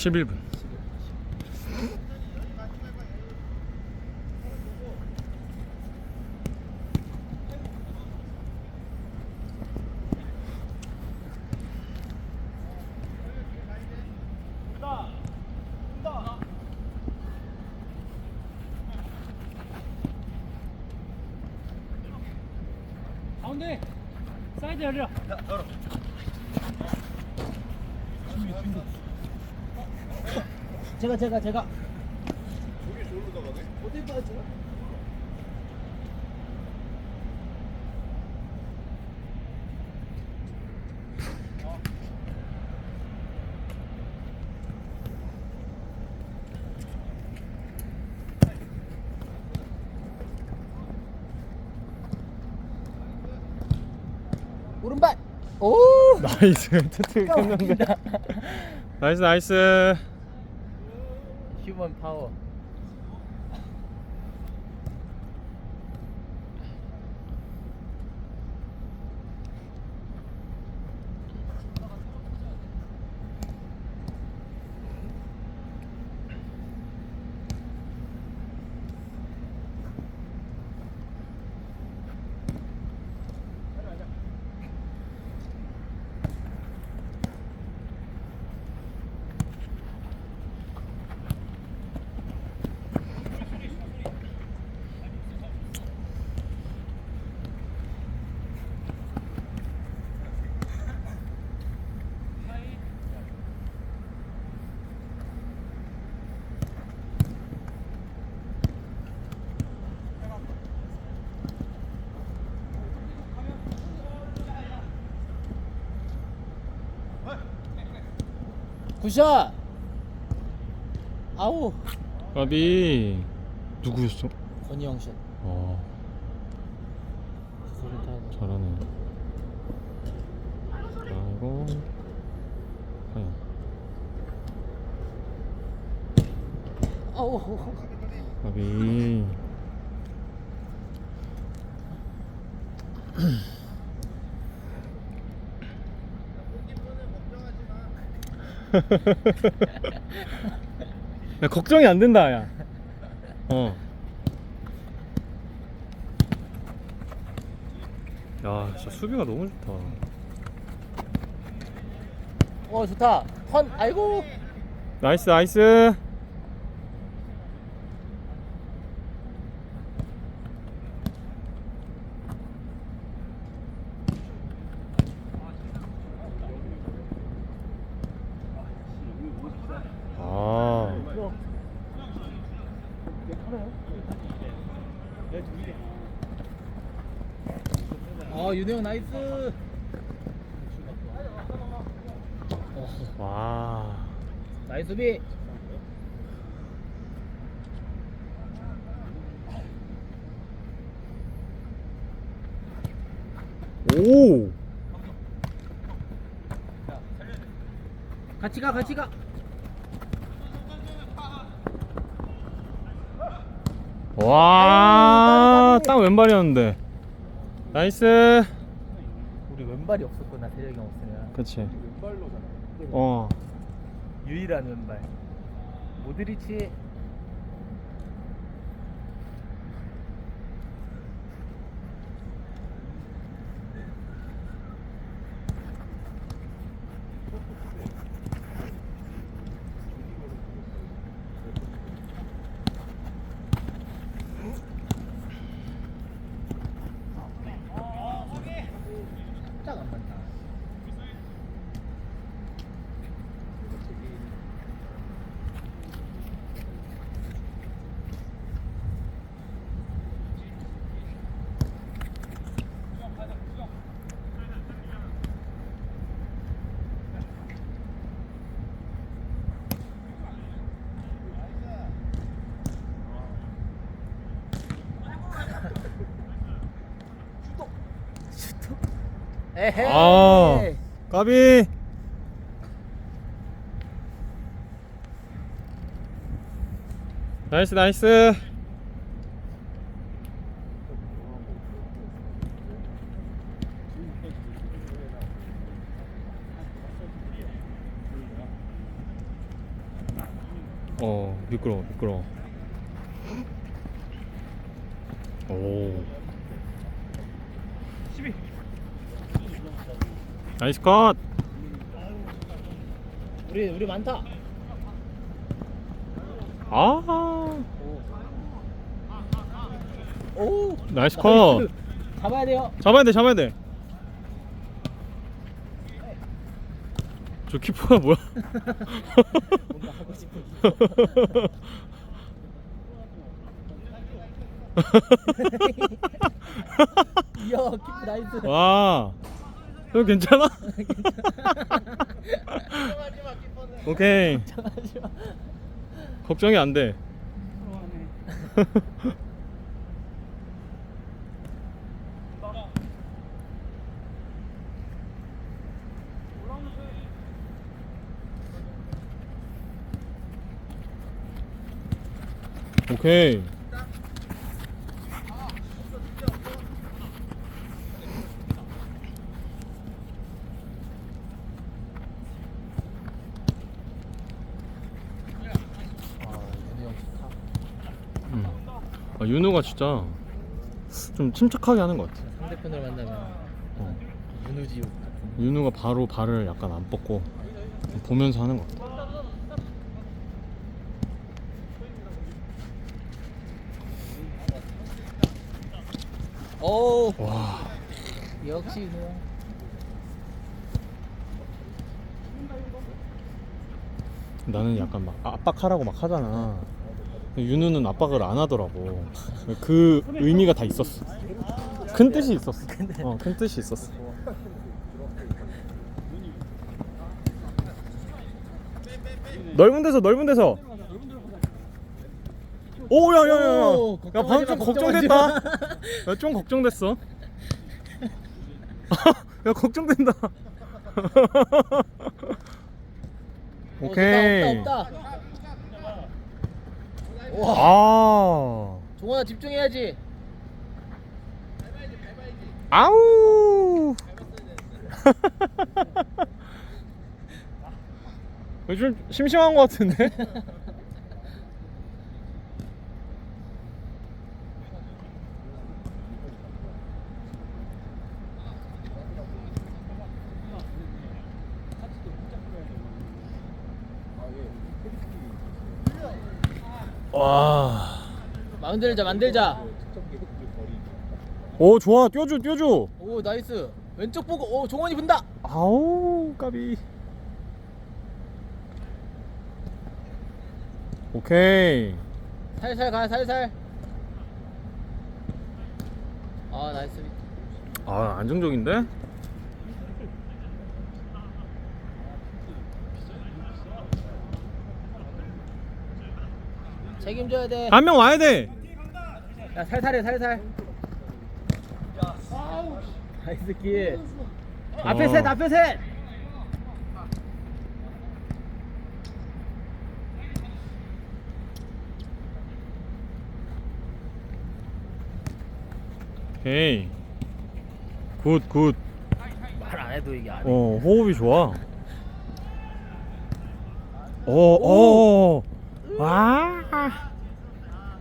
11분. 가운데. 사이드 열려 제가 제가 제가 어디 봐 제가 오른발 오 나이스. 투트 했는데. 나이스 나이스. 휴먼 파워 굿샷 아우 까비. 누구였어? 권희영 샷어 잘하네. 아이고. 과연. 아우 까비. 야 걱정이 안 된다 야. 어. 야 진짜 수비가 너무 좋다. 어 좋다 턴 아이고 나이스 나이스. 아. 어 윤혜영 나이스 어, 와. 나이스 수비 오. 같이 가 같이 가 와. 딱 왼발이었는데. 나이스. 우리 왼발이 없었구나 세력이 형 없으면 그치. 어. 유일한 왼발 모드리치 에헤이 아. 까비. 나이스 나이스. 어 미끄러워 미끄러워 오 나이스 컷. 우리 우리 많다. 아, 오. 나이스 컷. 잡아야 돼요. 잡아야 돼, 잡아야 돼. 저 키퍼가 뭐야? 뭔가 하고 싶은 이야 키프 나이스. 와, 형 괜찮아? 오케이, 걱정이 안 돼. 오케이. 아 윤우 형 좋다 음. 아, 윤우가 진짜 좀 침착하게 하는 것 같아. 상대편을 만나면 어. 윤우지우 같은 윤우가 바로 발을 약간 안 뻗고 보면서 하는 것 같아. 오 와, 역시 윤우 형 나는 약간 막 압박하라고 막 하잖아. 윤우는 압박을 안 하더라고. 그 의미가 다 있었어. 큰 뜻이 있었어. 어, 큰 뜻이 있었어. 넓은 데서 넓은 데서. 오, 야, 야, 야, 야. 오, 야, 방금 좀 걱정하지 걱정됐다. 마. 야, 좀 걱정됐어. 야, 걱정된다. 오케이. 어, 없다 없다 없다 와 아. 종원아 집중해야지 아우. 요즘 심심한 것 같은데? 와. 만들자 만들자 오 좋아 뛰어줘 뛰어줘. 오 나이스 왼쪽 보고 오 종원이 분다 아우 까비. 오케이. 살살 가 살살 아 나이스 아 안정적인데? 책임져야 돼 한 명 와야 돼. 야 살살해 살살 나이스 길 앞에 어. 셋 앞에 셋 오케이. 굿 굿. 말 안 해도 이게 안 해. 어 호흡이 좋아. 어 어. 와.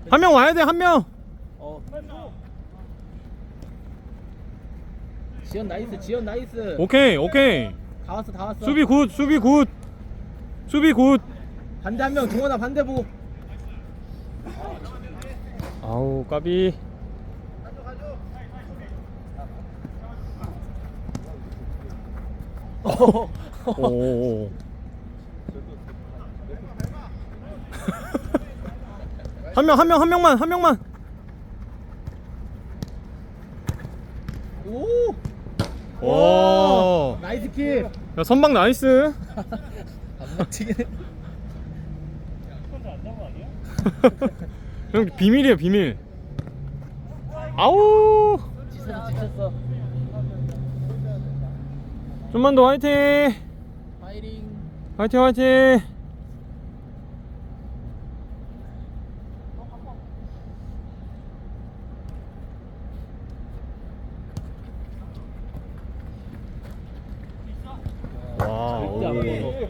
한 명 와야 돼 한 명. 어. 지연 나이스 지연 나이스 오케이 오케이. 다 왔어 다 왔어 수비 굿 수비 굿. 수비 굿. 반대 한명 종원아 반대 보고 아우 까비. 어. 오. 한 명 한 명 한 명만 한 명만. 오 와. 나이스 킬야 선방 나이스. 안 맞히긴 형 비밀이야 비밀. 아우. 지쳤어 지쳤어 좀만 더 화이팅. 파이팅 화이팅 화이팅. 오.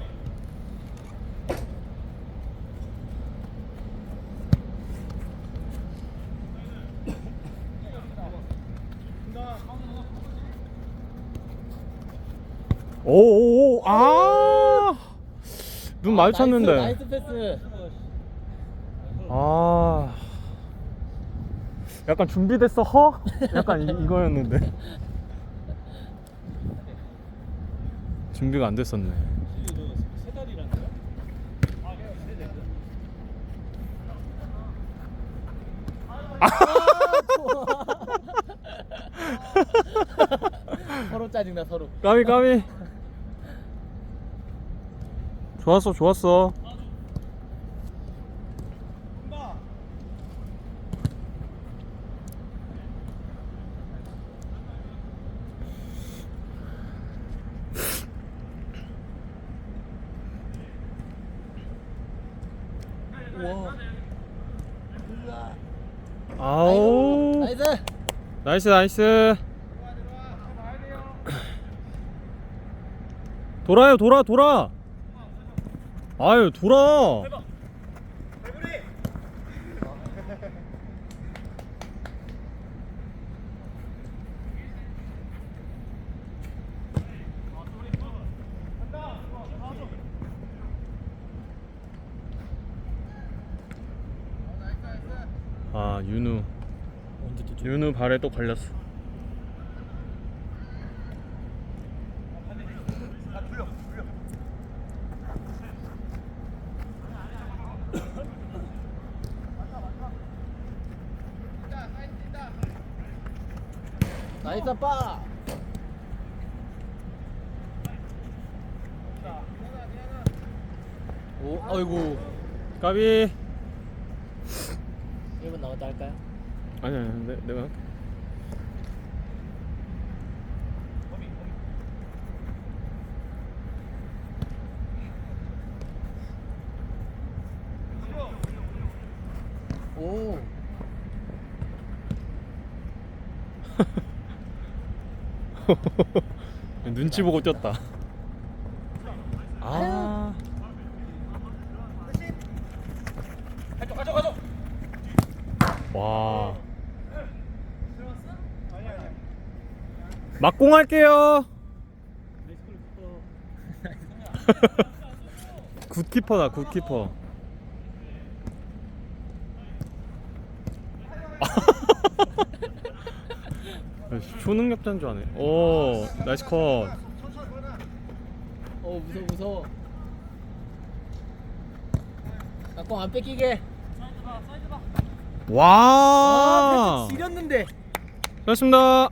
오오오 아! 눈 마이 찼는데, 나이스 패스. 아. 약간 준비됐어 허? 약간 이, 이거였는데. 준비가 안 됐었네. 서로 짜증나 서로. 까미 까미. 좋았어 좋았어. 우와. 아우. 나이스. 나이스 나이스. 돌아요 돌아 돌아. 아유 돌아. 아 윤우 언제 또 윤우 발에 또 걸렸어. 나이스 빠. 오, 아이고. 까비. 1분 남았다 할까요? 아니 아니 내, 내가 할게. 오. 눈치 보고 뛰었다. 아. 와. 막공할게요. 굿키퍼다 굿키퍼. 초능력자인 줄 아네. 오, 나이스 컷. 어 무서워 무서워. 아공 안 뺏기게. 와. 아, 지렸는데. 고맙습니다.